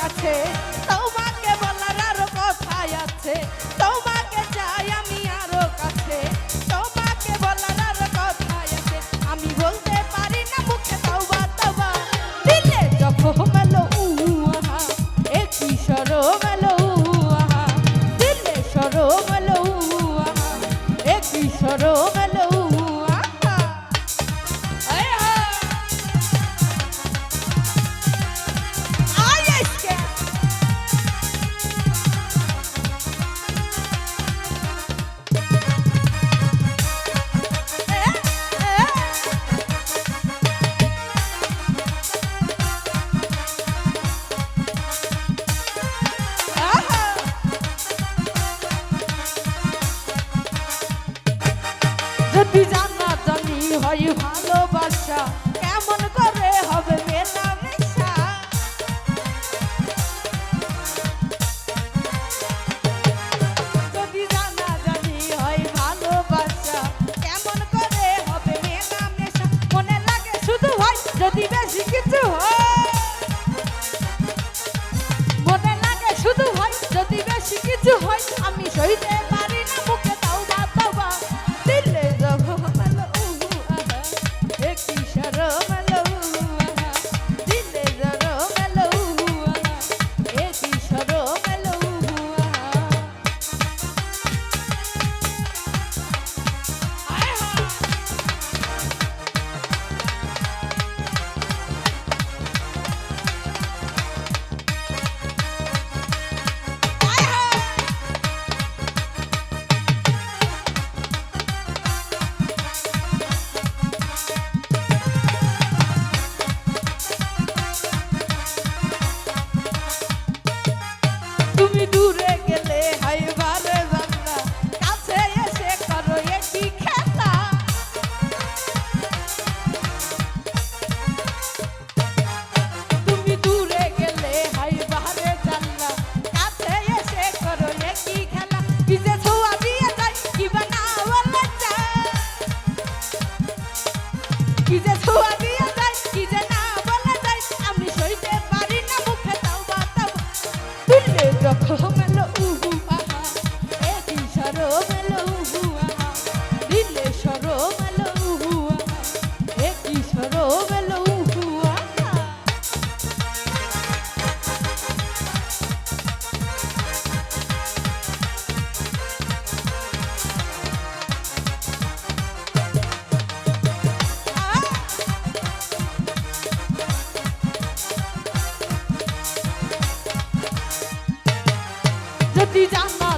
কাছে তোমাকে বলার আর কোথায় আছে। যদি জানা জানি হয় ভালোবাসা, কেমন করে হবে মেনা মেশা যদি জানা জানি হয় ভালোবাসা, কেমন করে হবে মেনা মনে লাগে শুধু হয় যদি বেশি কিছু হয়। মনে লাগে শুধু হয় যদি বেশি কিছু হয়, আমি শহীদের Maravilla. Jesus, who I যদি জানা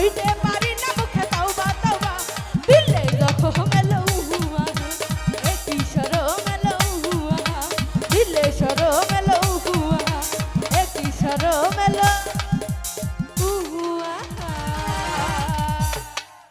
হইতে পারি না